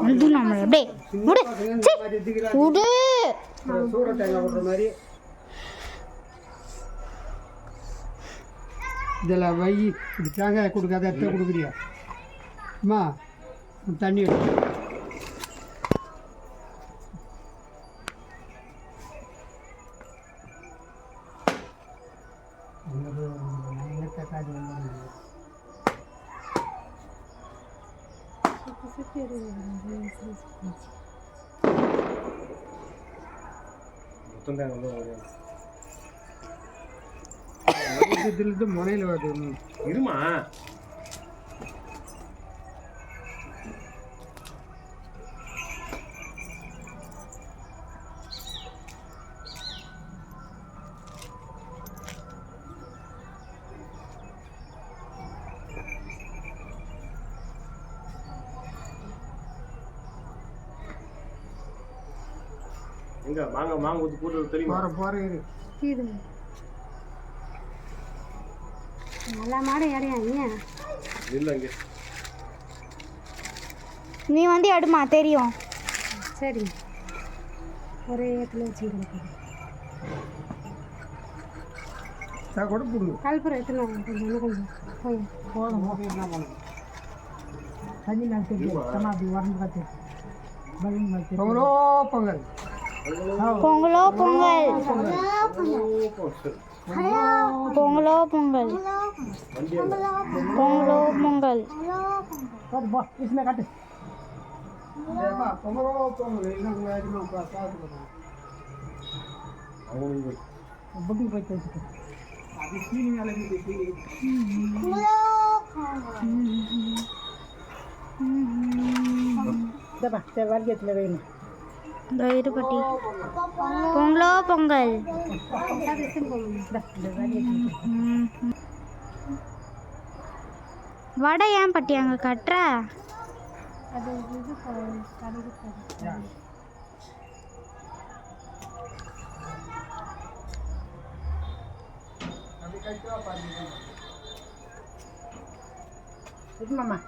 வந்து நம்மள விடு விடு இதில் வை இப்படி தேங்காய் கொடுக்காத எடுத்து கொடுக்குறியா? அம்மா தண்ணி. மொத்தம் தேங்க வந்து இதுலேருந்து முனையில் வருது இருமா? எங்க மாங்க மாங்க ஊத்தி போட்டு தெரியுமா? இரு. இது நல்லா மாடு இடையா ஏன் இல்ல இங்க நீ வந்து எடுமா தெரியும். சரி ஒரே இடத்துல வச்சுக்கிறேன் நான் கூட போடுங்க கல்புரம் எத்தனை கொஞ்சம் கொஞ்சம் போய் போதும் போதும். தண்ணி நான் தெரியும் அப்படி வரந்து பார்த்து. பொங்கலோ பொங்கல் பொங்கலோ பொங்கல் பொங்கலோ பொங்கல். பொங்கலோ பொங்கல். பொங்கலோ பொங்கல். என்ன உங்கள் இந்த இருபட்டி பொங்கலோ பொங்கல். வடை ஏன் பட்டி அங்கே கட்டுற? மாமா.